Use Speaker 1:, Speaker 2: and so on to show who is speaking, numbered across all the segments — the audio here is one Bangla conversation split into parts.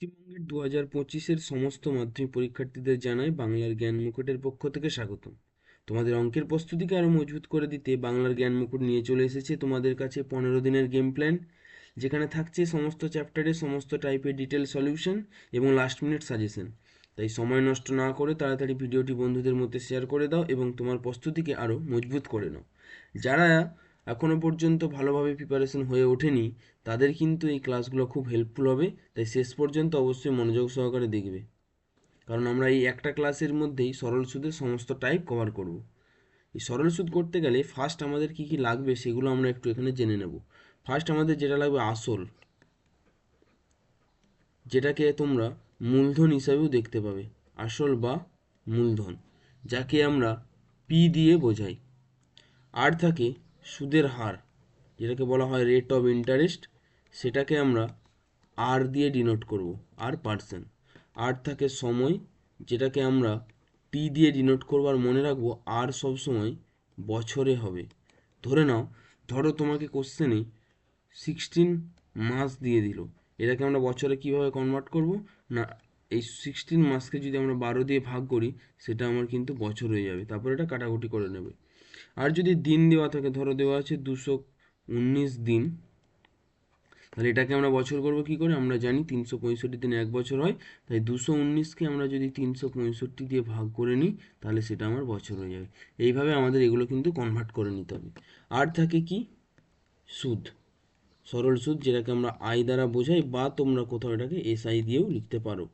Speaker 1: পশ্চিমবঙ্গের দু হাজার পঁচিশের সমস্ত মাধ্যমিক পরীক্ষার্থীদের জানাই বাংলার জ্ঞান মুকুটের পক্ষ থেকে স্বাগতম। তোমাদের অঙ্কের প্রস্তুতিকে আরও মজবুত করে দিতে বাংলার জ্ঞান মুকুট নিয়ে চলে এসেছে তোমাদের কাছে পনেরো দিনের গেম প্ল্যান যেখানে থাকছে সমস্ত চ্যাপ্টারের সমস্ত টাইপের ডিটেল সলিউশন এবং লাস্ট মিনিট সাজেশন তাই সময় নষ্ট না করে তাড়াতাড়ি ভিডিওটি বন্ধুদের মধ্যে শেয়ার করে দাও এবং তোমার প্রস্তুতিকে আরও মজবুত করে নাও। যারা এখনও পর্যন্ত ভালোভাবে প্রিপারেশন হয়ে ওঠেনি। তাদের কিন্তু এই ক্লাসগুলো খুব হেল্পফুল হবে, তাই শেষ পর্যন্ত অবশ্যই মনোযোগ সহকারে দেখবে। কারণ আমরা এই একটা ক্লাসের মধ্যেই সরল সুদের সমস্ত টাইপ কভার করব। এই সরল সুদ করতে গেলে ফার্স্ট আমাদের কি কি লাগবে সেগুলো আমরা একটু এখানে জেনে নেব। ফার্স্ট আমাদের যেটা লাগবে আসল, যেটাকে তোমরা মূলধন হিসাবেও দেখতে পাবে। আসল বা মূলধন, যাকে আমরা পি দিয়ে বোঝাই। আর থাকে সুদের হার, যেটাকে বলা হয় রেট অফ ইন্টারেস্ট সেটাকে আমরা আর দিয়ে ডিনোট করব আর পার্সেন্ট আর থাকে সময়, যেটাকে আমরা টি দিয়ে ডিনোট করব আর মনে রাখব আর সব সময় বছরে হবে। ধরে নাও, ধরো তোমাকে কোশ্চেনে সিক্সটিন মাস দিয়ে দিল। এটাকে আমরা বছরে কীভাবে কনভার্ট করব? না, এই সিক্সটিন মাসকে যদি আমরা বারো দিয়ে ভাগ করি, সেটা আমার কিন্তু বছর হয়ে যাবে। তারপর এটা কাটাকুটি করে নেবে। আর যদি দিন দেওয়া থাকে, ধরো দেওয়া আছে দুশো উনিশ দিন, তাহলে এটাকে আমরা বছর করব কি করে? আমরা জানি তিনশো পঁয়ষট্টি দিনে এক বছর হয়, তাই দুশো উনিশকে আমরা যদি তিনশো পঁয়ষট্টি দিয়ে ভাগ করে নিই, তাহলে সেটা আমার বছর হয়ে যাবে। এইভাবে আমাদের এগুলো কিন্তু কনভার্ট করে নিতে হবে। আর থাকে কি? সুদ। সরল সুদ, যেটাকে আমরা আই দ্বারা বোঝাই, বা তোমরা কোথাও এটাকে এসআই দিয়েও লিখতে পারো।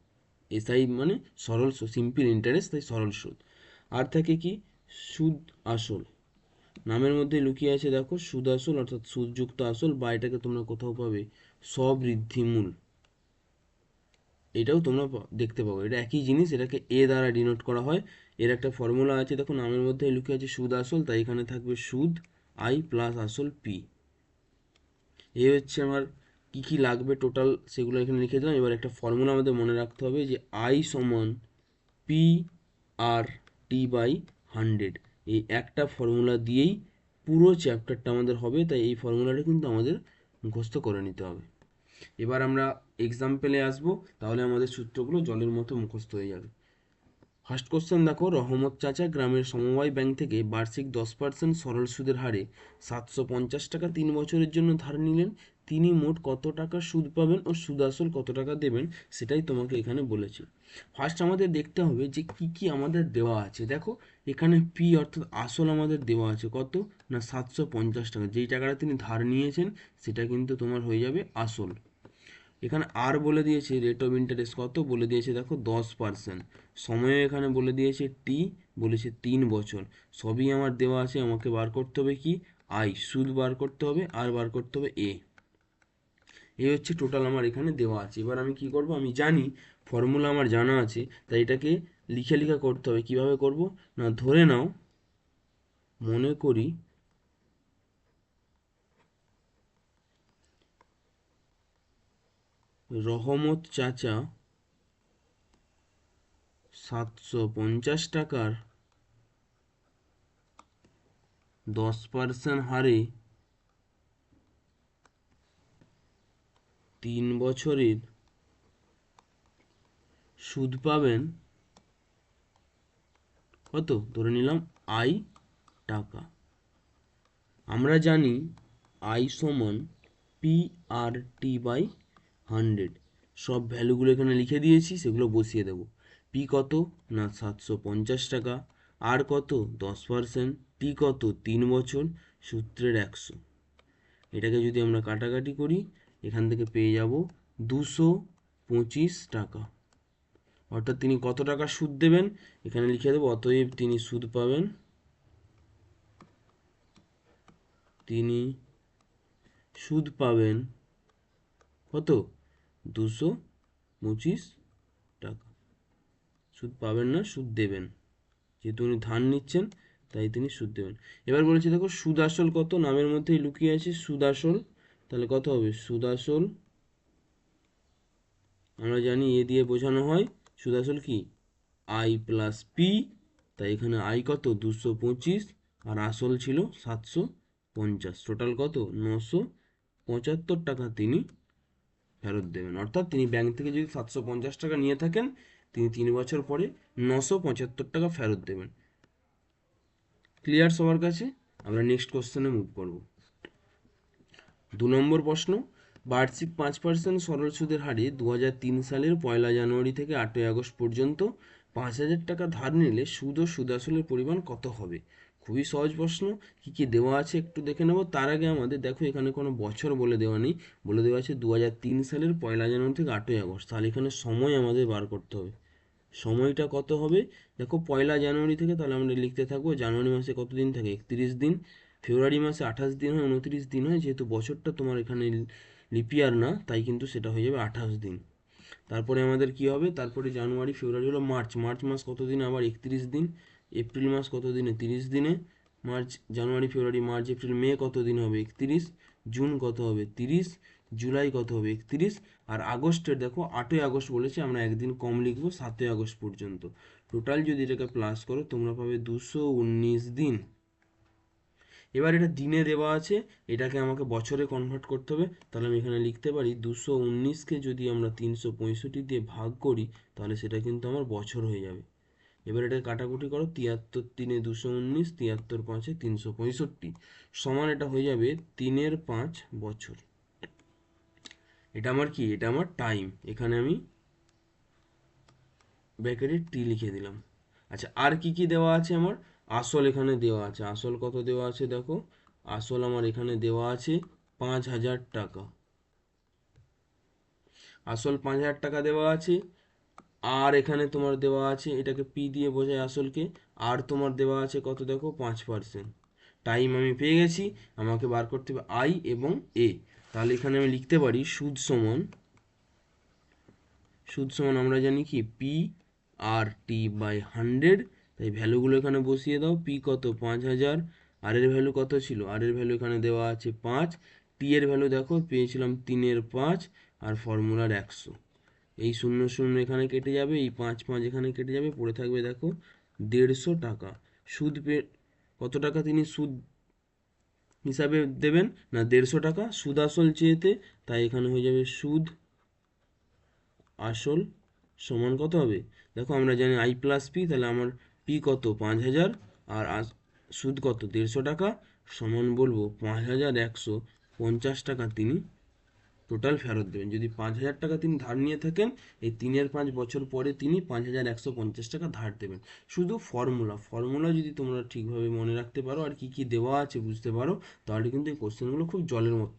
Speaker 1: এসআই মানে সরল সিম্পল ইন্টারেস্ট তাই সরল সুদ। আর থাকে কি? সুদ আসল। নামের মধ্যে লুকিয়ে আছে, দেখো সুদ আসল অর্থাৎ সুদযুক্ত আসল, বা এটাকে তোমরা কোথাও পাবে, স্ববৃদ্ধিমূল। এটাও তোমরা দেখতে পাবো। এটা একই জিনিস, এটাকে এ দ্বারা ডিনোট করা হয়। এর একটা ফর্মুলা আছে, দেখো, নামের মধ্যে লুকিয়ে আছে সুদ আসল তাই এখানে থাকবে সুদ, আই প্লাস আসল পি। এই হচ্ছে আমার কি কি লাগবে টোটাল সেগুলো এখানে লিখে দিলাম। এবার একটা ফর্মুলা আমাদের মনে রাখতে হবে যে আই সমান P R T by hundred এই একটা ফর্মুলা দিয়েই পুরো চ্যাপ্টারটা আমাদের হবে, তাই এই ফর্মুলাটা কিন্তু আমাদের মুখস্থ করে নিতে হবে। এবার আমরা এক্সাম্পলে আসব, তাহলে আমাদের সূত্রগুলো জলের মতো মুখস্থ হয়ে যাবে। ফার্স্ট কোশ্চেন দেখো, রহমত চাচা গ্রামের সমবায় ব্যাংক থেকে বার্ষিক দশ পার্সেন্ট সরল সুদের হারে সাতশো পঞ্চাশ টাকা তিন বছরের জন্য ধার নিলেন। তিনি মোট কত টাকা সুদ পাবেন ও সুদ আসল কত টাকা দেবেন সেটাই তোমাকে এখানে বলেছি। ফার্স্ট আমাদের দেখতে হবে যে কি কি আমাদের দেওয়া আছে। দেখো, এখানে পি অর্থাৎ আসল আমাদের দেওয়া আছে কত? না, সাতশো পঞ্চাশ টাকা। যেই টাকাটা তিনি ধার নিয়েছেন, সেটা কিন্তু তোমার হয়ে যাবে আসল। এখানে আর বলে দিয়েছে রেট অফ ইন্টারেস্ট কত? বলে দিয়েছে, দেখো, দশ পার্সেন্ট সময় এখানে বলে দিয়েছে টি বলেছে তিন বছর। সবই আমার দেওয়া আছে, আমাকে বার করতে হবে কি? আই সুদ বার করতে হবে আর বার করতে হবে এ এই হচ্ছে টোটাল আমার এখানে দেওয়া আছে। এবার আমি কি করব? আমি জানি ফর্মুলা আমার জানা আছে, তাই এটাকে লিখে লিখে করতে হবে। কীভাবে করব? না, ধরে নাও, মনে করি, রহমত চাচা সাতশো পঞ্চাশ টাকার দশ পার্সেন্ট হারে তিন বছরের সুদ পাবেন কত? ধরে নিলাম আই টাকা। আমরা জানি আই সমান P R T by hundred সব ভ্যালুগুলো এখানে লিখে দিয়েছি, সেগুলো বসিয়ে দেবো। পি কত? না, সাতশো পঞ্চাশ টাকা। আর কত? দশ পার্সেন্ট টি কত? তিন বছর। সূত্রের একশো। এটাকে যদি আমরা কাটাকাটি করি এখান থেকে পেয়ে যাব দুশো পঁচিশ টাকা। অর্থাৎ তিনি কত টাকা সুদ দেবেন? এখানে লিখে দেবো, অতএব তিনি সুদ পাবেন, তিনি সুদ পাবেন কত? দুশো পঁচিশ টাকা। সুদ পাবেন না, সুদ দেবেন। যেহেতু উনি ধান নিচ্ছেন, তাই তিনি সুদ দেবেন। এবার বলেছি, দেখো, সুদ আসল কত? নামের মধ্যেই লুকিয়ে আছে সুদ আসল। তাহলে কত হবে? সুদ আসল আমরা জানি এ দিয়ে বোঝানো হয় সুদ আসল কি? আই প্লাস পি তাই এখানে আই কত? দুশো পঁচিশ, আর আসল ছিল সাতশো পঞ্চাশ। টোটাল কত? নশো পঁচাত্তর টাকা তিনি ফেরত দেবেন। অর্থাৎ তিনি ব্যাংক থেকে যদি সাতশো পঞ্চাশ টাকা নিয়ে থাকেন, তিনি তিন বছর পরে নশো পঁচাত্তর টাকা ফেরত দেবেন। ক্লিয়ার সবার কাছে? আমরা নেক্সট কোশ্চেনে মুভ করব। দু নম্বর প্রশ্ন, বার্ষিক পাঁচ পার্সেন্ট সরল সুদের হারে দু হাজার তিন সালের পয়লা জানুয়ারি থেকে আটই আগস্ট পর্যন্ত পাঁচ হাজার টাকা ধার নিলে সুদ ও সুদ আসলের পরিমাণ কত হবে? খুবই সহজ প্রশ্ন, কী কী দেওয়া আছে একটু দেখে নেব। তার আগে আমাদের, দেখো এখানে কোনো বছর বলে দেওয়া নেই, বলে দেওয়া আছে দু হাজার তিন সালের পয়লা জানুয়ারি থেকে আটই আগস্ট। তাহলে এখানে সময় আমাদের বার করতে হবে। সময়টা কত হবে? দেখো পয়লা জানুয়ারি থেকে তাহলে আমরা লিখতে থাকব জানুয়ারি মাসে কত দিন থাকে? একত্রিশ দিন। ফেব্রুয়ারি মাসে আঠাশ দিন হয়, উনত্রিশ দিন হয়, যেহেতু বছরটা তোমার এখানে লিপিয়ার না, তাই কিন্তু সেটা হয়ে যাবে আঠাশ দিন। তারপরে আমাদের কি হবে? তারপরে জানুয়ারি, ফেব্রুয়ারি হলো মার্চ। মার্চ মাস কত দিন? আবার একত্রিশ দিন। এপ্রিল মাস কত দিনে? তিরিশ দিনে। মার্চ, জানুয়ারি, ফেব্রুয়ারি, মার্চ, এপ্রিল, মে কত দিন হবে? একত্রিশ। জুন কত হবে? তিরিশ। জুলাই কত হবে? একত্রিশ। আর আগস্টের দেখো, আটই আগস্ট বলেছে, আমরা একদিন কম লিখব, সাতই আগস্ট পর্যন্ত। টোটাল যদি এটাকে প্লাস করো, তোমরা পাবে দুশো উনিশ দিন। এবার এটা দিনে দেওয়া আছে, এটাকে আমাকে বছরে কনভার্ট করতে হবে, তাহলে আমি এখানে লিখতে পারি দুশো উনিশকে যদি আমরা তিনশো পঁয়ষট্টি দিয়ে ভাগ করি, তাহলে সেটা কিন্তু আমার বছর হয়ে যাবে। এবার এটা কাটাকুটি করো, তিয়াত্তর তিনে দুশো উনিশ, তিয়াত্তর পাঁচে তিনশো পঁয়ষট্টি, সমান এটা হয়ে যাবে তিনের পাঁচ বছর। এটা আমার কি? এটা আমার টাইম এখানে আমি ব্যাকেটে টি লিখে দিলাম। আচ্ছা আর কি কি দেওয়া আছে আমার? আসল এখানে দেওয়া আছে। আসল কত দেওয়া আছে দেখো? আসল আমার এখানে দেওয়া আছে পাঁচ হাজার টাকা। আসল পাঁচ হাজার টাকা দেওয়া আছে। আর এখানে তোমার দেওয়া আছে, এটাকে পি দিয়ে বোঝায় আসলকে। আর তোমার দেওয়া আছে কত দেখো? পাঁচ পার্সেন্ট টাইম আমি পেয়ে গেছি, আমাকে বার করতে হবে আই এবং এ তাহলে এখানে আমি লিখতে পারি সুদ সমান সুদ সমান আমরা জানি কি? P R T by hundred তাই ভ্যালুগুলো এখানে বসিয়ে দাও পি কত? পাঁচ হাজার। আর এর ভ্যালু কত ছিল? আর এর ভ্যালু এখানে দেওয়া আছে পাঁচ। টি এর ভ্যালু দেখো, পেয়েছিলাম তিনের পাঁচ আর ফর্মুলার একশো। এই শূন্য শূন্য এখানে কেটে যাবে, এই পাঁচ পাঁচ এখানে কেটে যাবে, পড়ে থাকবে দেখো দেড়শো টাকা। সুদ পে কত টাকা তিনি সুদ হিসাবে দেবেন? না, দেড়শো টাকা। সুদ আসল চেয়েতে, তাই এখানে হয়ে যাবে সুদ আসল সমান কত হবে? দেখো আমরা জানি আই প্লাস পি তাহলে আমার পি কত? পাঁচ হাজার। আর সুদ কত? দেড়শো টাকা। সমান বলব পাঁচ হাজার একশো পঞ্চাশ টাকা তিনি টোটাল ফেরত দেবেন। যদি পাঁচ হাজার টাকা তিনি ধার নিয়ে থাকেন, এই তিনের পাঁচ বছর পরে তিনি পাঁচ হাজার একশো পঞ্চাশ টাকা ধার দেবেন। শুধু ফর্মুলা ফর্মুলা যদি তোমরা ঠিকভাবে মনে রাখতে পারো আর কি কি দেওয়া আছে বুঝতে পারো, তাহলে কিন্তু এই কোশ্চেনগুলো খুব জলের মতো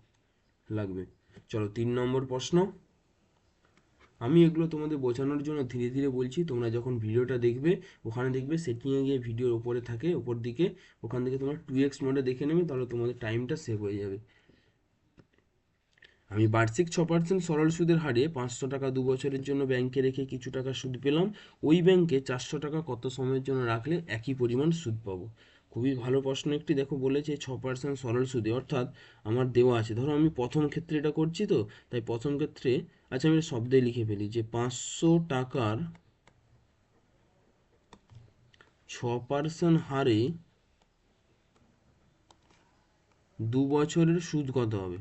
Speaker 1: লাগবে। চলো, তিন নম্বর প্রশ্ন। আমি এগুলো তোমাদের বোঝানোর জন্য ধীরে ধীরে বলছি, তোমরা যখন ভিডিওটা দেখবে, ওখানে দেখবে সেটিংয়ে গিয়ে ভিডিওর ওপরে থাকে ওপর দিকে, ওখান থেকে তোমরা টু এক্স মোডে দেখে নেবে, তাহলে তোমাদের টাইমটা সেভ হয়ে যাবে। আমি বার্ষিক ছ পার্সেন্ট সরল সুদের হারে পাঁচশো টাকা দু বছরের জন্য ব্যাংকে রেখে কিছু টাকা সুদ পেলাম, ওই ব্যাংকে চারশো টাকা কত সময়ের জন্য রাখলে একই পরিমাণ সুদ পাবো? খুবই ভালো প্রশ্ন একটি। দেখো বলেছে ছ পার্সেন্ট সরল সুদে, অর্থাৎ আমার দেওয়া আছে। ধরো আমি প্রথম ক্ষেত্রে এটা করছি তো, তাই প্রথম ক্ষেত্রে আচ্ছা আমি শব্দে লিখে ফেলি যে পাঁচশো টাকার ছ পার্সেন্ট হারে দু বছরের সুদ কত হবে?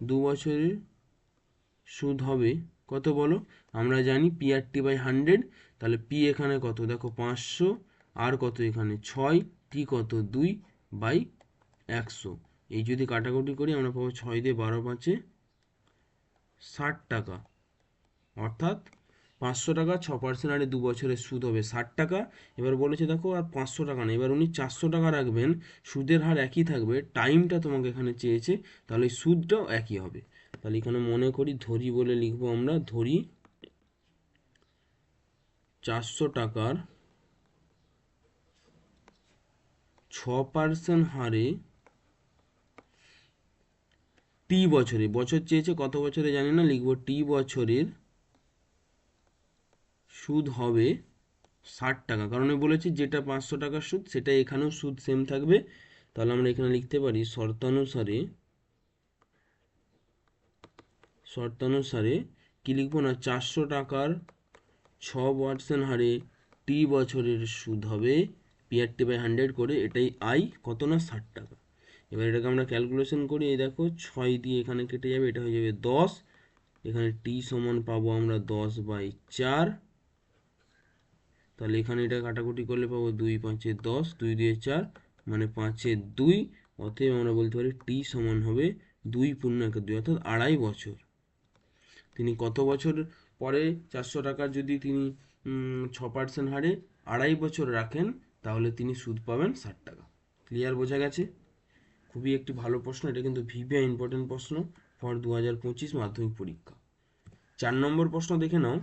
Speaker 1: দু বছরের সুদ হবে কত বলো? আমরা জানি P R T by hundred তাহলে পি এখানে কত? দেখো পাঁচশো আর কত এখানে? ছয়, টি কত? দুই বাই একশো। এই যদি কাটাকুটি করি, আমরা পাবো ছয় দিয়ে বারো পাঁচে ষাট টাকা। অর্থাৎ পাঁচশো টাকা ছ পার্সেন্ট আরে দু বছরের সুদ হবে ষাট টাকা। এবার বলেছে, দেখো, আর পাঁচশো টাকা না এবার উনি চারশো টাকা রাখবেন, সুদের হার একই থাকবে, টাইমটা তোমাকে এখানে চেয়েছে, তাহলে ওই সুদটাও একই হবে। তাহলে এখানে মনে করি ধরি বলে লিখব আমরা, ধরি চারশো টাকার ছ পার্সেন্ট হারে টি বছরে, বছর চেয়েছে কত বছরে জানি না, লিখব টি বছরের সুদ হবে ষাট টাকা। কারণ আমি বলেছি যেটা পাঁচশো টাকার সুদ সেটা এখানেও সুদ সেম থাকবে। তাহলে আমরা এখানে লিখতে পারি শর্তানুসারে শর্তানুসারে কি লিখব না, চারশো টাকার ছ পার্সেন্ট হারে টি বছরের সুদ হবে। পিআরটি বাই হান্ড্রেড করে এটাই আই কত না ষাট টাকা। এবার এটাকে আমরা ক্যালকুলেশন করি, এই দেখো ছয় দিয়ে এখানে কেটে যাবে, এটা হয়ে যাবে দশ। এখানে টি সমান পাবো আমরা দশ বাই চার। তাহলে এখানে এটা কাটাকুটি করলে পাবো দুই পাঁচে দশ, দুই দিয়ে চার মানে পাঁচে দুই। অতএব আমরা বলতে পারি টি সমান হবে দুই পূর্ণ একে দুই, অর্থাৎ আড়াই বছর। তিনি কত বছর পরে চারশো টাকার যদি তিনি ছ পার্সেন্ট হারে আড়াই বছর রাখেন তাহলে তিনি সুদ পাবেন ষাট টাকা। ক্লিয়ার বোঝা গেছে? খুবই একটি ভালো প্রশ্ন, এটা কিন্তু ভিভিআই ইম্পর্টেন্ট প্রশ্ন ফর দু হাজার পঁচিশ মাধ্যমিক পরীক্ষা। চার নম্বর প্রশ্ন দেখে নাও।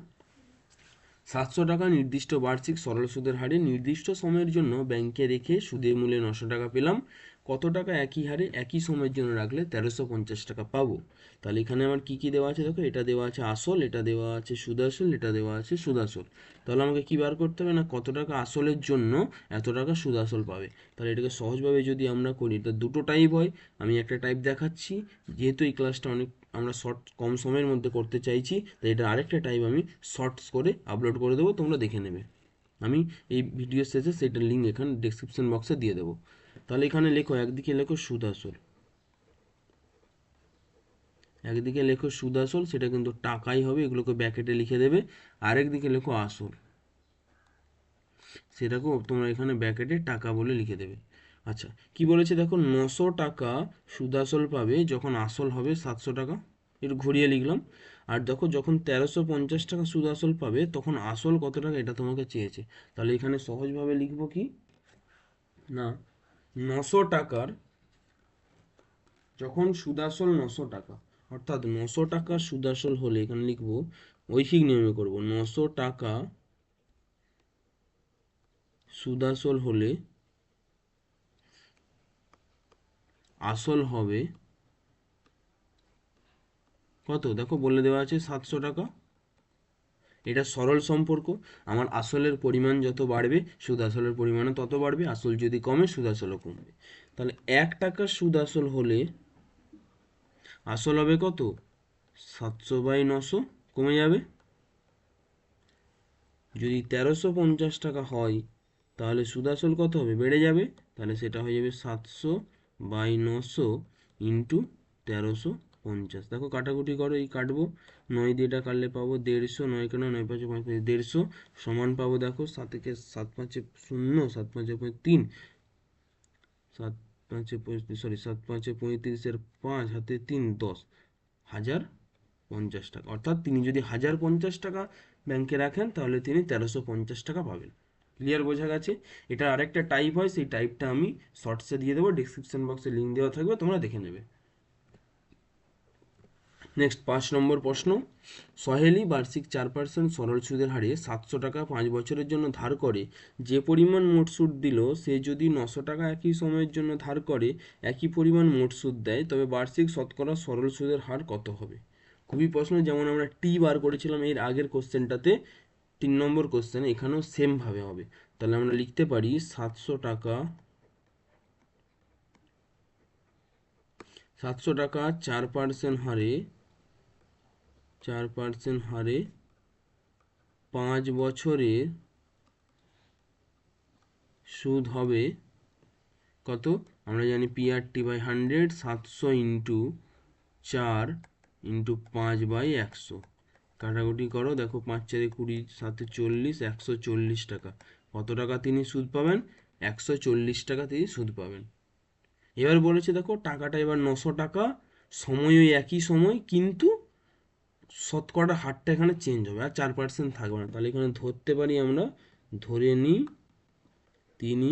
Speaker 1: সাতশো টাকা নির্দিষ্ট বার্ষিক সরল সুদের হারে নির্দিষ্ট সময়ের জন্য ব্যাংকে রেখে সুদের মূল্যে নশো টাকা পেলাম। কত টাকা একই হারে, একই সময়ের জন্য রাখলে তেরোশো পঞ্চাশ টাকা পাবো। তাহলে এখানে আমার কি কি দেওয়া আছে দেখো? এটা দেওয়া আছে আসল, এটা দেওয়া আছে সুদাসল এটা দেওয়া আছে সুদাসল। তাহলে আমাকে কি বার করতে হবে? না, কত টাকা আসলের জন্য এত টাকা সুদাসল পাবে? তাহলে এটাকে সহজভাবে যদি আমরা করি এটা দুটো টাইপ হয়। আমি একটা টাইপ দেখাচ্ছি, যেহেতু এই ক্লাসটা অনেক, আমরা শর্ট কম সময়ের মধ্যে করতে চাইছি, তাই এটা আরেকটা টাইপ আমি শর্টস করে আপলোড করে দেবো, তোমরা দেখে নেবে। আমি এই ভিডিও শেষে সেটার লিঙ্ক এখানে ডিসক্রিপশন বক্সে দিয়ে দেবো। তাহলে এখানে লেখো, একদিকে লেখো সুদ আসল একদিকে লেখো সুদ আসল সেটা কিন্তু টাকাই হবে, এগুলোকে ব্যাকেটে লিখে দেবে। আরেকদিকে লেখো আসল। সেটাকেও তোমরা এখানে ব্যাকেটে টাকা বলে লিখে দেবে। আচ্ছা কি বলেছে দেখো, নশো টাকা সুদ আসল পাবে যখন আসল হবে সাতশো টাকা। একটু ঘুরিয়ে লিখলাম। আর দেখো, যখন তেরোশো পঞ্চাশ টাকা সুদ আসল পাবে, তখন আসল কত টাকা, এটা তোমাকে চেয়েছে। তাহলে এখানে সহজভাবে লিখব কি? না। নশো টাকার, যখন সুদাসল নশো টাকা, অর্থাৎ নশো টাকার সুদাসল হলে এখানে লিখব ঐহিক নিয়মে করব, নশো টাকা সুদাসল হলে আসল হবে কত? দেখো বলে দেওয়া আছে সাতশো টাকা। এটা সরল সম্পর্ক। আমার আসলের পরিমাণ যত বাড়বে, সুদ আসলের পরিমাণও তত বাড়বে, আসল যদি কমে, সুদ আসলও কমবে। তাহলে এক টাকার সুদ আসল হলে আসল হবে কত? সাতশো বাই নশো কমে যাবে। যদি তেরোশো পঞ্চাশ টাকা হয়, তাহলে সুদ আসল কত হবে? বেড়ে যাবে। তাহলে সেটা হয়ে যাবে সাতশো বাই নশো ইন্টু তেরোশো পঞ্চাশ। দেখো কাটাকুটি করো, এই কাটবো। নয় দিয়ে এটা কাটলে পাবো দেড়শো, নয় কেন নয় পাঁচে পাঁচ পাঁচ দেড়শো, সমান পাবো দেখো সাত থেকে সাত পাঁচে শূন্য, সাত পাঁচে তিন সাত পাঁচে সরি সাত পাঁচে পঁয়ত্রিশের পাঁচ হাতে তিন, দশ, হাজার পঞ্চাশ টাকা। অর্থাৎ তিনি যদি হাজার পঞ্চাশ টাকা ব্যাংকে রাখেন, তাহলে তিনি তেরোশো পঞ্চাশ টাকা পাবেন। ক্লিয়ার বোঝা গেছে? এটা আরেকটা টাইপ হয়, সেই টাইপটা আমি শর্টসে দিয়ে দেবো ডিসক্রিপশন বক্সে লিঙ্ক দেওয়া থাকবে, তোমরা দেখে নেবে। নেক্সট পাঁচ নম্বর প্রশ্ন। সহেলি বার্ষিক চার পার্সেন্ট সরল সুদের হারে সাতশো টাকা পাঁচ বছরের জন্য ধার করে। যে পরিমাণ মোট সুদ দিল, সে যদি নশো টাকা একই সময়ের জন্য ধার করে, একই পরিমাণ মোট সুদ দেয়, তবে বার্ষিক শতকরা সরল সুদের হার কত হবে? খুবই প্রশ্ন, যেমন আমরা টি বার করেছিলাম এর আগের কোশ্চেনটাতে, তিন নম্বর কোশ্চেন এখানেও সেমভাবে হবে। তাহলে আমরা লিখতে পারি সাতশো টাকা সাতশো টাকা চার পার্সেন্ট হারে চার পার্সেন্ট হারে পাঁচ বছরে সুদ হবে কত? আমরা জানি পিআরটি বাই হান্ড্রেড সাতশো ইন্টু চার ইন্টু পাঁচ বাই একশো। কাটাকুটি করো, দেখো পাঁচ চারে কুড়ি, সাতে চল্লিশ, একশো চল্লিশ টাকা। কত টাকা তিনি সুদ পাবেন? একশো চল্লিশ টাকা তিনি সুদ পাবেন। এবার বলেছে, দেখো টাকাটা এবার নশো টাকা সময় ওই একই সময়, কিন্তু শতকরা হারটা এখানে চেঞ্জ হবে আর চার পার্সেন্ট থাকবে না। তাহলে এখানে ধরতে পারি আমরা, ধরে নিই তিনি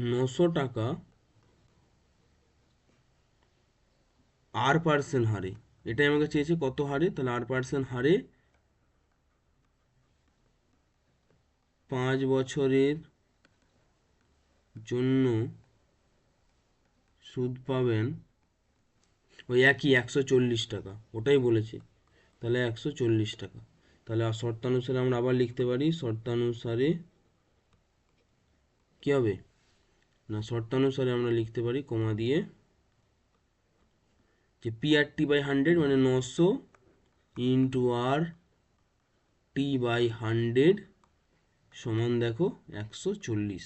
Speaker 1: নশো টাকা আর পার্সেন্ট হারে। এটাই আমাকে চেয়েছে কত হারে? তাহলে আর পার্সেন্ট হারে পাঁচ বছরের জন্য সুদ পাবেন ওই একই একশো চল্লিশ টাকা, ওটাই বলেছে। তাহলে একশো চল্লিশ টাকা। তাহলে শর্তানুসারে আমরা আবার লিখতে পারি, শর্তানুসারে কী হবে? না, শর্তানুসারে আমরা লিখতে পারি কমা দিয়ে যে P R T by hundred মানে নশো into R T by hundred সমান দেখো একশো চল্লিশ।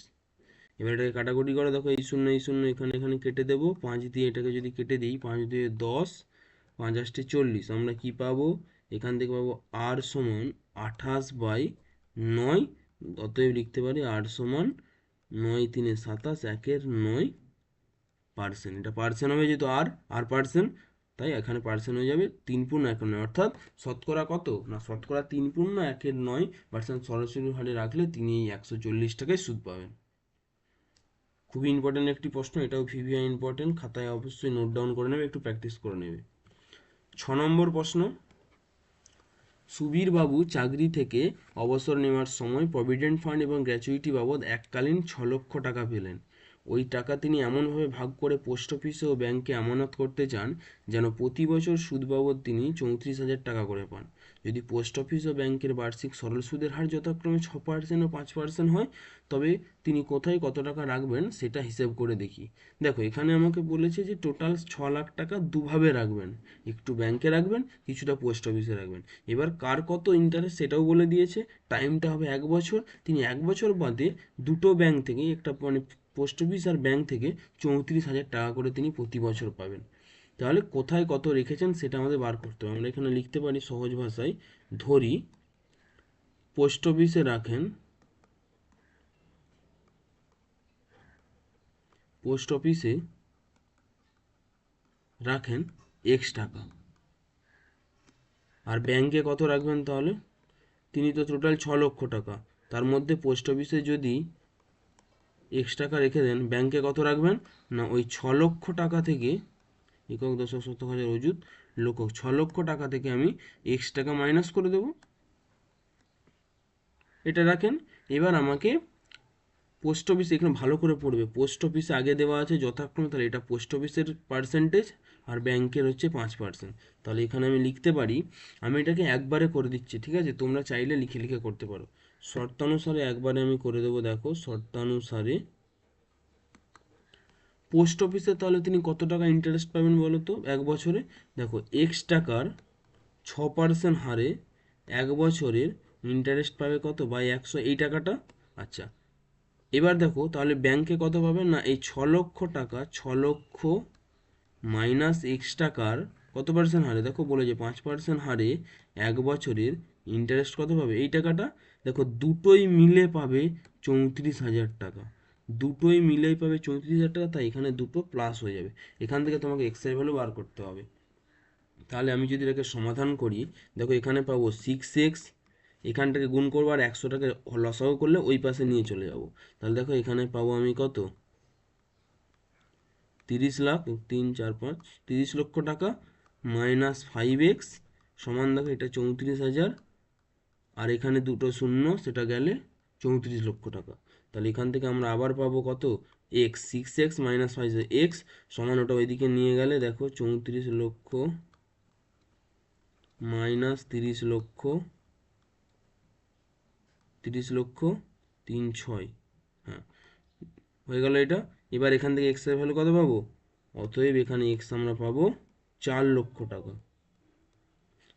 Speaker 1: এবার এটাকে কাটাকুটি করে, দেখো এই শূন্য এই শূন্য, এখানে এখানে কেটে দেবো। পাঁচ দিয়ে এটাকে যদি কেটে দিই, পাঁচ দিয়ে দশ, পাঁচ আষ্টে চল্লিশ। আমরা কি পাবো? এখান থেকে পাবো আর সমান আঠাশ বাই নয়। অতএব লিখতে পারি আর সমান নয় তিনে সাতাশ, একের নয় পার্সেন্ট এটা পার্সেন্ট হবে যেহেতু আর আর পার্সেন্ট তাই এখানে পার্সেন্ট হয়ে যাবে তিন পূর্ণ এক নয়। অর্থাৎ শতকরা কত? না, শতকরা তিন পূর্ণ একের নয়। পার্সেন্ট সরাসরি হারে রাখলে তিনি একশো চল্লিশ টাকায় সুদ পাবেন। খুবই ইম্পর্টেন্ট একটি প্রশ্ন, এটাও ভিভিআই ইম্পর্টেন্ট খাতায় অবশ্যই নোট ডাউন করে নেবে, একটু প্র্যাকটিস করে নেবে। ছ নম্বর প্রশ্ন সুবীর বাবু চাকরি থেকে অবসর নেওয়ার সময় প্রভিডেন্ট ফান্ড এবং গ্র্যাচুইটি বাবদ এককালীন ছ লক্ষ টাকা পেলেন। ওই টাকা তিনি এমনভাবে ভাগ করে পোস্ট অফিসে ও ব্যাংকে আমানত করতে চান যেন প্রতি বছর সুদ বাবদ তিনি চৌত্রিশ হাজার টাকা করে পান। যদি পোস্ট অফিস ও ব্যাংকের বার্ষিক সরল সুদের হার যথাক্রমে ছ পার্সেন্ট ও পাঁচ পার্সেন্ট হয়, তবে তিনি কোথায় কত টাকা রাখবেন সেটা হিসেব করে দেখি। দেখো, এখানে আমাকে বলেছে যে টোটাল ছ লাখ টাকা দুভাবে রাখবেন। একটু ব্যাংকে রাখবেন, কিছুটা পোস্ট অফিসে রাখবেন। এবার কার কত ইন্টারেস্ট সেটাও বলে দিয়েছে। টাইমটা হবে এক বছর। তিনি এক বছর বাদে দুটো ব্যাংক থেকে একটা মানে পোস্ট অফিস আর ব্যাংক থেকে চৌত্রিশ হাজার টাকা করে তিনি প্রতি বছর পাবেন। তাহলে কোথায় কত রেখেছেন সেটা আমাদের বার করতে হবে। আমরা এখানে লিখতে পারি সহজ ভাষায়, ধরি, পোস্ট অফিসে রাখেন, পোস্ট অফিসে রাখেন এক্স টাকা। আর ব্যাংকে কত রাখবেন তাহলে? তিনি তো টোটাল ছ লক্ষ টাকা। তার মধ্যে পোস্ট অফিসে যদি এক্স টাকা রেখে দেন ব্যাংকে কত রাখবেন? না, ওই ছ লক্ষ টাকা থেকে একক দশক শতক হাজার অযুত লক্ষ ছ লক্ষ টাকা থেকে আমি এক্স টাকা মাইনাস করে দেব। এটা রাখেন। এবার আমাকে পোস্ট অফিস এখানে ভালো করে পড়বে। পোস্ট অফিসে আগে দেওয়া আছে যথাক্রমে, তাহলে এটা পোস্ট অফিসের পার্সেন্টেজ আর ব্যাংকের হচ্ছে পাঁচ পার্সেন্ট তাহলে এখানে আমি লিখতে পারি, আমি এটাকে একবারে করে দিচ্ছি, ঠিক আছে? তোমরা চাইলে লিখে লিখে করতে পারো। শর্তানুসারে একবারে আমি করে দেবো, দেখো, শর্তানুসারে। পোস্ট অফিসে তাহলে তিনি কত টাকা ইন্টারেস্ট পাবেন বলো তো? এক বছরে? দেখো এক্স টাকার ছ পার্সেন্ট হারে এক বছরের ইন্টারেস্ট পাবে কত? বাই একশো এই টাকাটা? আচ্ছা এবার দেখো, তাহলে ব্যাংকে কত পাবে না, এই ছ লক্ষ টাকা, ছ লক্ষ মাইনাস এক্স টাকার কত পার্সেন্ট হারে? দেখো, বলে যে পাঁচ পার্সেন্ট হারে এক বছরের ইন্টারেস্ট কত পাবে? এই টাকাটা দেখো, দুটোই মিলে পাবে চৌত্রিশ হাজার টাকা। দুটোই মিলেই পাবে চৌত্রিশ হাজার টাকা, তাই এখানে দুটো প্লাস হয়ে যাবে। এখান থেকে তোমাকে এক্সের ভ্যালু বার করতে হবে। তাহলে আমি যদি এটাকে সমাধান করি, দেখো এখানে পাবো সিক্স এক্স এখানটাকে গুণ করব আর একশোটাকে লসাগু করলে ওই পাশে নিয়ে চলে যাব। তাহলে দেখো এখানে পাবো আমি কত? তিরিশ লাখ, তিন, চার, পাঁচ, তিরিশ লক্ষ টাকা মাইনাস ফাইভ এক্স সমান দেখো এটা চৌত্রিশ হাজার আর এখানে দুটো শূন্য, সেটা গেলে চৌত্রিশ লক্ষ টাকা। তাহলে এখান থেকে আমরা আবার পাবো কত? X six X minus five X সমান ওটা ওইদিকে নিয়ে গেলে দেখো চৌত্রিশ লক্ষ মাইনাস তিরিশ লক্ষ তিরিশ লক্ষ তিন ছয়। হ্যাঁ হয়ে গেল এটা। এবার এখান থেকে এক্সের ভ্যালু কত পাবো? অতএব এখানে এক্স আমরা পাবো চার লক্ষ টাকা।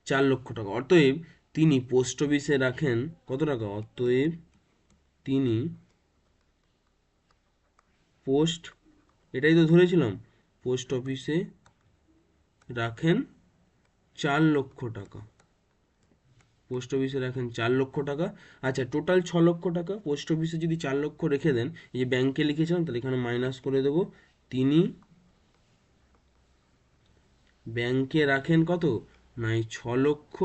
Speaker 1: চার লক্ষ টাকা। অতএব তিনি পোস্ট অফিসে রাখেন কত টাকা? অতএব তিনি পোস্ট, এটাই তো ধরেছিলাম, পোস্ট অফিসে রাখেন চার লক্ষ টাকা। পোস্ট অফিসে রাখেন চার লক্ষ টাকা। আচ্ছা টোটাল ছ লক্ষ টাকা। পোস্ট অফিসে যদি চার লক্ষ রেখে দেন, এই যে ব্যাংকে লিখেছিলাম, তাহলে এখানে মাইনাস করে দেব। তিনি ব্যাংকে রাখেন কত? না এই ছ লক্ষ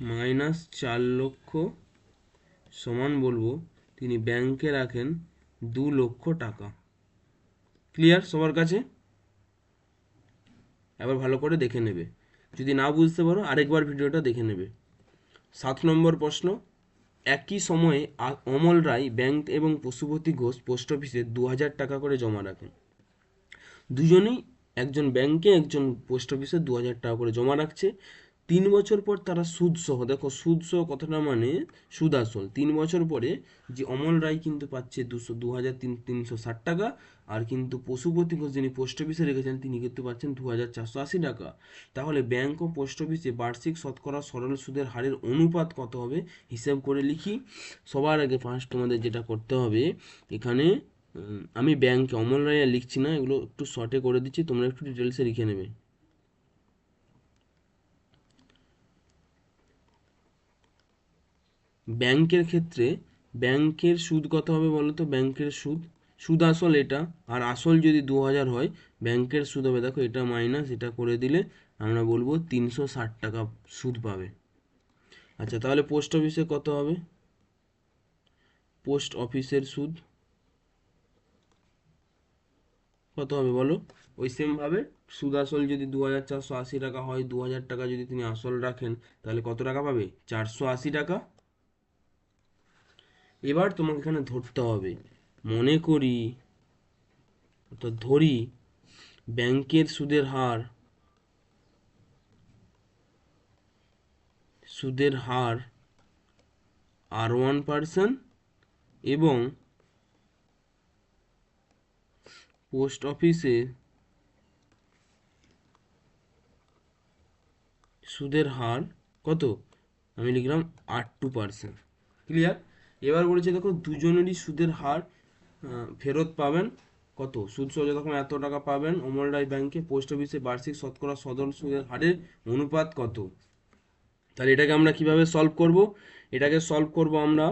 Speaker 1: মাইনাস চার লক্ষ সমান বলব, তিনি ব্যাংকে রাখেন দু লক্ষ টাকা। ক্লিয়ার সবার কাছে? এবার ভালো করে দেখে নেবে। যদি না বুঝতে পারো, আরেকবার ভিডিওটা দেখে নেবে। সাত নম্বর প্রশ্ন, একই সময়ে অমল রায় ব্যাংক এবং পশুপতি ঘোষ পোস্ট অফিসে দু হাজার টাকা করে জমা রাখেন। দুজনেই একজন ব্যাংকে একজন পোস্ট অফিসে দু হাজার টাকা করে জমা রাখছে। তিন বছর পর তারা সুদ সহ দেখো সুদ সহ কথাটা মানে সুদ আসল তিন বছর পরে যে অমল রায় কিন্তু পাচ্ছে দুশো দু হাজার তিন, তিনশো ষাট টাকা, আর কিন্তু পশুপতি ঘোষ যিনি পোস্ট অফিসে রেখেছেন, তিনি কিন্তু পাচ্ছেন দু হাজার চারশো আশি টাকা। তাহলে ব্যাংক ও পোস্ট অফিসে বার্ষিক শতকরা সরল সুদের হারের অনুপাত কত হবে? হিসেব করে লিখি। সবার আগে ফার্স্ট তোমাদের যেটা করতে হবে, এখানে আমি ব্যাংকে অমল রায় লিখছি না, এগুলো একটু শর্টে করে দিচ্ছি, তোমরা একটু ডিটেলসে লিখে নেবে। ব্যাংকের ক্ষেত্রে ব্যাংকের সুদ কত হবে বলো তো? ব্যাংকের সুদ সুদ আসল এটা। আর আসল যদি দু হাজার হয়, ব্যাংকের সুদ হবে। দেখো এটা মাইনাস এটা করে দিলে আমরা বলব তিনশো ষাট টাকা সুদ পাবে। আচ্ছা তাহলে পোস্ট অফিসে কত হবে? পোস্ট অফিসের সুদ কত হবে বলো? ওই সেমভাবে সুদ আসল যদি দু হাজার চারশো আশি টাকা হয় দু হাজার টাকা যদি তিনি আসল রাখেন, তাহলে কত টাকা পাবে? চারশো আশি টাকা। এবার তোমাকে এখানে ধরতে হবে। মনে করি অর্থাৎ ধরি, ব্যাংকের সুদের হার সুদের হার আর ওয়ান পার্সেন্ট এবং পোস্ট অফিসে সুদের হার কত? আমি লিখলাম আট টু পার্সেন্ট। ক্লিয়ার? এবার বলেছে দেখো দুজনেরই সুদের হার ফেরত পাবেন। কত? সুদ সহ যখন এত টাকা পাবেন, অমল রায় ব্যাংকে পোস্ট অফিসে বার্ষিক শতকরা সদল সুদের হারের অনুপাত কত? তাহলে এটাকে আমরা কীভাবে সলভ করব? এটাকে সলভ করব আমরা,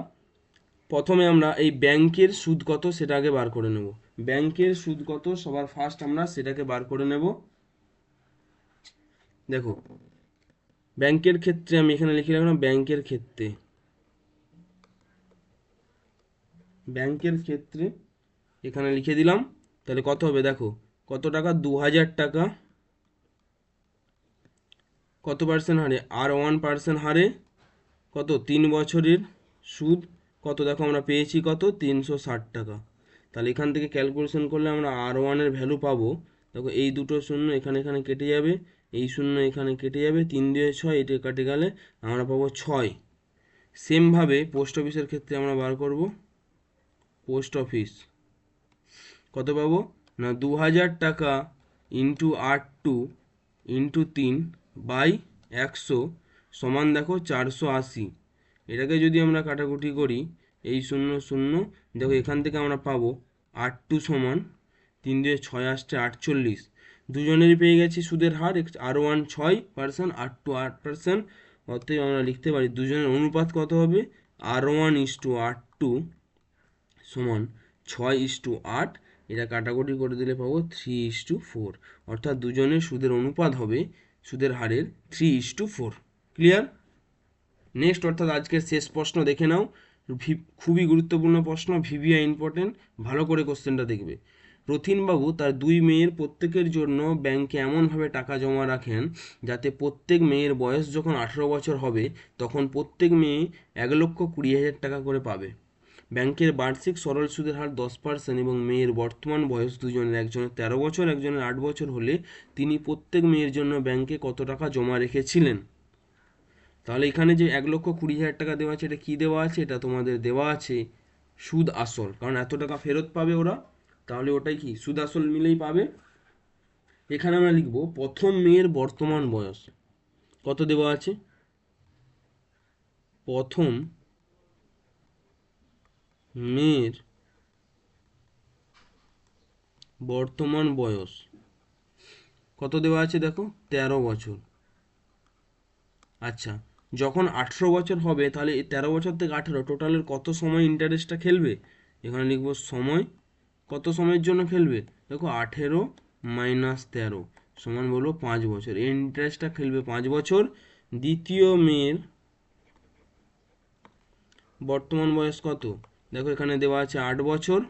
Speaker 1: প্রথমে আমরা এই ব্যাংকের সুদ কত সেটা আগে বার করে নেব। ব্যাংকের সুদ কত সবার ফার্স্ট আমরা সেটাকে বার করে নেব। দেখো, ব্যাংকের ক্ষেত্রে আমি এখানে লিখে রাখলাম ব্যাংকের ক্ষেত্রে। ব্যাংকের ক্ষেত্রে এখানে লিখে দিলাম। তাহলে কত হবে দেখো, কত টাকা? দু হাজার টাকা। কত পার্সেন্ট হারে? আর ওয়ান পার্সেন্ট হারে কত? তিন বছরের সুদ। কত দেখো আমরা পেয়েছি কত? তিনশো ষাট টাকা। তাহলে এখান থেকে ক্যালকুলেশন করলে আমরা আর ওয়ানের ভ্যালু পাবো। দেখো, এই দুটো শূন্য এখানে এখানে কেটে যাবে। এই শূন্য এখানে কেটে যাবে। তিন দিয়ে ছয়, এটা কেটে গেলে আমরা পাবো ছয়। সেমভাবে পোস্ট অফিসের ক্ষেত্রে আমরা বার করব। Post office. কত পাবো? না দু হাজার টাকা ইন্টু আট টু ইন্টু তিন বাই একশো সমান দেখো চারশো আশি। এটাকে যদি আমরা কাটাকুটি করি, এই শূন্য শূন্য, দেখো এখান থেকে আমরা পাবো আট টু সমান তিন দিয়ে ছয় আসছে আটচল্লিশ। দুজনেরই পেয়ে গেছি সুদের হার আর ওয়ান ছয় পার্সেন্ট আর টু আট পার্সেন্ট। অতএব আমরা লিখতে পারি দুজনের অনুপাত কত হবে? আর ওয়ান ইস টু আট টু সমান ছয় ইস টু আট, এটা কাটাকুটি করে দিলে পাবো থ্রি ইস টু ফোর অর্থাৎ দুজনের সুদের অনুপাত হবে সুদের হারের three is to four clear next অর্থাৎ আজকের শেষ প্রশ্ন দেখে নাও। খুবই গুরুত্বপূর্ণ প্রশ্ন ভিভিআই ইম্পর্টেন্ট ভালো করে কোশ্চেনটা দেখবে। রথিনবাবু, তার দুই মেয়ের প্রত্যেকের জন্য ব্যাংকে এমনভাবে টাকা জমা রাখেন যাতে প্রত্যেক মেয়ের বয়স যখন আঠেরো বছর হবে, তখন প্রত্যেক মেয়ে এক লক্ষ কুড়ি হাজার টাকা করে পাবে। ব্যাংকের বার্ষিক সরল সুদের হার দশ পার্সেন্ট এবং মেয়ের বর্তমান বয়স দুজনের একজনের তেরো বছর, একজনের আট বছর হলে তিনি প্রত্যেক মেয়ের জন্য ব্যাংকে কত টাকা জমা রেখেছিলেন? তাহলে এখানে যে এক লক্ষ কুড়ি হাজার টাকা দেওয়া আছে, এটা কী দেওয়া আছে? এটা তোমাদের দেওয়া আছে সুদ আসল। কারণ এত টাকা ফেরত পাবে ওরা, তাহলে ওটাই কি? সুদ আসল মিলেই পাবে। এখানে আমরা লিখব, প্রথম মেয়ের বর্তমান বয়স। কত দেওয়া আছে? প্রথম মেয়ের বর্তমান বয়স কত দেওয়া আছে দেখো? তেরো বছর। আচ্ছা যখন আঠেরো বছর হবে, তাহলে তেরো বছর থেকে আঠেরো টোটালের কত সময় ইন্টারেস্টটা খেলবে? এখানে লিখব সময়। কত সময়ের জন্য খেলবে? দেখো, আঠেরো মাইনাস তেরো সমান বলব পাঁচ বছর। এই ইন্টারেস্টটা খেলবে পাঁচ বছর। দ্বিতীয় মেয়ের বর্তমান বয়স কত? দেখো, এখানে দেওয়া আছে আট বছর।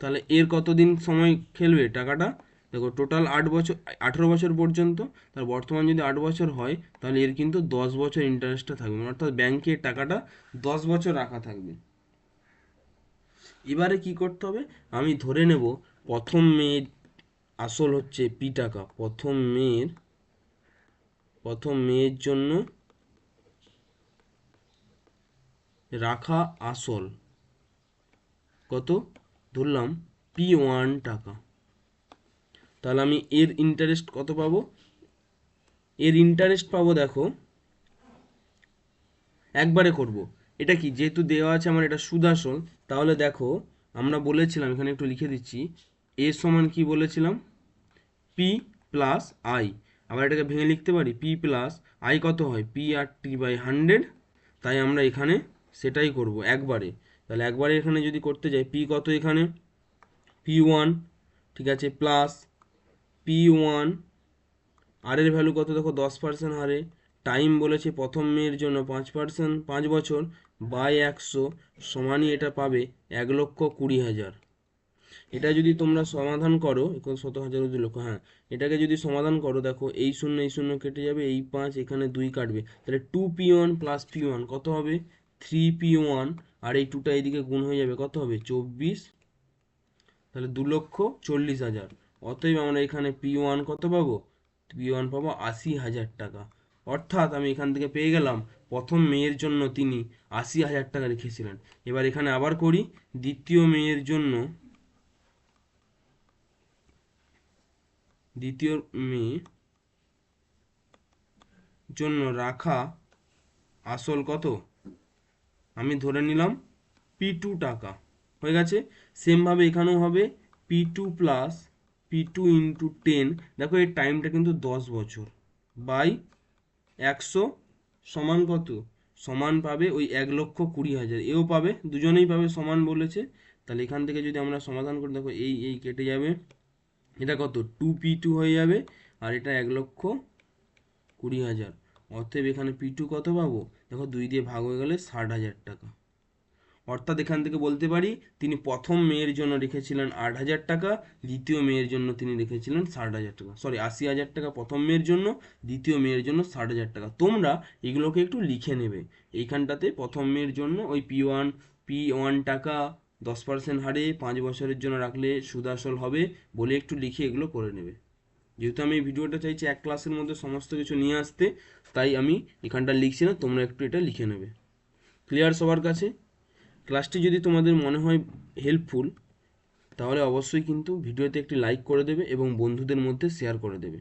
Speaker 1: তাহলে এর কতদিন সময় খেলবে টাকাটা? দেখো টোটাল আট বছর, আঠেরো বছর পর্যন্ত। তার বর্তমান যদি আট বছর হয়, তাহলে এর কিন্তু দশ বছর ইন্টারেস্টটা থাকবে। মানে অর্থাৎ ব্যাংকে টাকাটা দশ বছর রাখা থাকবে। এবারে কি করতে হবে? আমি ধরে নেব, প্রথম মেয়ের আসল হচ্ছে পি টাকা। প্রথম মেয়ের প্রথম মেয়ের জন্য রাখা আসল। কত? ধরলাম পি ওয়ান টাকা। তাহলে আমি এর ইন্টারেস্ট কত পাবো? এর ইন্টারেস্ট পাবো দেখো, একবারে করব। এটা কি? যেহেতু দেওয়া আছে আমার এটা সুদ আসল তাহলে দেখো, আমরা বলেছিলাম, এখানে একটু লিখে দিচ্ছি, এ সমান কি বলেছিলাম? পি প্লাস আই আবার এটাকে ভেঙে লিখতে পারি? পি প্লাস আই কত হয়? P R T by hundred তাই আমরা এখানে সেটাই করব, একবারে। তাহলে একবারে এখানে যদি করতে যাই, পি কত এখানে? পি ওয়ান, ঠিক আছে প্লাস পি ওয়ান। আরের ভ্যালু কত? দেখো, দশ পার্সেন্ট হারে। টাইম বলেছে প্রথম মেয়ের জন্য পাঁচ পার্সেন্ট পাঁচ বছর বাই একশো সমানই এটা পাবে এক লক্ষ কুড়ি হাজার। এটা যদি তোমরা সমাধান করো শত হাজার দু লক্ষ হ্যাঁ এটাকে যদি সমাধান করো, দেখো, এই শূন্য এই শূন্য কেটে যাবে, এই পাঁচ এখানে দুই কাটবে। তাহলে two P one plus P one কত হবে? থ্রি পি ওয়ান আর এই টুটা এইদিকে গুণ হয়ে যাবে, কত হবে? চব্বিশ। তাহলে দু লক্ষ চল্লিশ হাজার। অতএব আমরা এখানে পি ওয়ান কত পাবো? পি ওয়ান পাবো আশি হাজার টাকা। অর্থাৎ আমি এখান থেকে পেয়ে গেলাম, প্রথম মেয়ের জন্য তিনি আশি হাজার টাকা রেখেছিলেন। এবার এখানে আবার করি, দ্বিতীয় মেয়ের জন্য দ্বিতীয় মেয়ে জন্য রাখা আসল কত? আমি ধরে নিলাম পি টু টাকা, হয়ে গেছে? সেমভাবে এখানেও হবে P two plus P two into ten দেখো এই টাইমটা কিন্তু দশ বছর। বাই একশো সমান কত? সমান পাবে ওই এক লক্ষ কুড়ি হাজার। এও পাবে, দুজনেই পাবে সমান বলেছে। তাহলে এখান থেকে যদি আমরা সমাধান করি, দেখো এই এই কেটে যাবে। এটা কত? টু পি টু হয়ে যাবে, আর এটা এক লক্ষ কুড়ি হাজার। অতএব এখানে পি টু কত পাবো? দেখো দুই দিয়ে ভাগ হয়ে গেলে ষাট হাজার টাকা। অর্থাৎ এখান থেকে বলতে পারি, তিনি প্রথম মেয়ের জন্য রেখেছিলেন আট হাজার টাকা, দ্বিতীয় মেয়ের জন্য তিনি রেখেছিলেন ষাট হাজার টাকা। সরি আশি হাজার টাকা প্রথম মেয়ের জন্য, দ্বিতীয় মেয়ের জন্য ষাট হাজার টাকা। তোমরা এগুলোকে একটু লিখে নেবে। এইখানটাতে প্রথম মেয়ের জন্য ওই পি ওয়ান পি ওয়ান টাকা দশ পার্সেন্ট হারে পাঁচ বছরের জন্য রাখলে সুদ আসল হবে বলে একটু লিখে এগুলো করে নেবে। যেহেতু আমি ভিডিওটা চাইছি এক ক্লাসের মধ্যে সমস্ত কিছু নিয়ে আসতে, তাই আমি এখানটা লিখছি না, তোমরা একটু এটা লিখে নেবে। ক্লিয়ার সবার কাছে? ক্লাসটি যদি তোমাদের মনে হয় হেল্পফুল তাহলে অবশ্যই কিন্তু ভিডিওতে একটি লাইক করে দেবে এবং বন্ধুদের মধ্যে শেয়ার করে দেবে।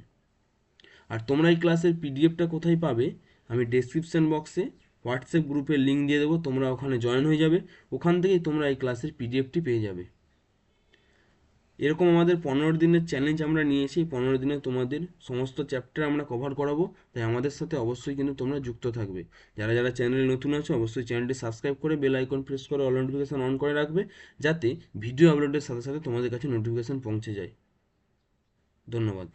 Speaker 1: আর তোমরা এই ক্লাসের পিডিএফটা কোথায় পাবে, আমি ডেসক্রিপশন বক্সে হোয়াটসঅ্যাপ গ্রুপের লিঙ্ক দিয়ে দেবো, তোমরা ওখানে জয়েন হয়ে যাবে, ওখান থেকেই তোমরা এই ক্লাসের পিডিএফটি পেয়ে যাবে। এরকম আমাদের পনেরো দিনের চ্যালেঞ্জ আমরা নিয়েছি পনেরো দিনে তোমাদের সমস্ত চ্যাপ্টার আমরা কভার করাবো। তাই আমাদের সাথে অবশ্যই কিন্তু তোমরা যুক্ত থাকবে। যারা যারা চ্যানেলে নতুন আছো, অবশ্যই চ্যানেলটি সাবস্ক্রাইব করে বেল আইকন প্রেস করে অল নোটিফিকেশান অন করে রাখবে, যাতে ভিডিও আপলোডের সাথে সাথে তোমাদের কাছে নোটিফিকেশান পৌঁছে যায়। ধন্যবাদ।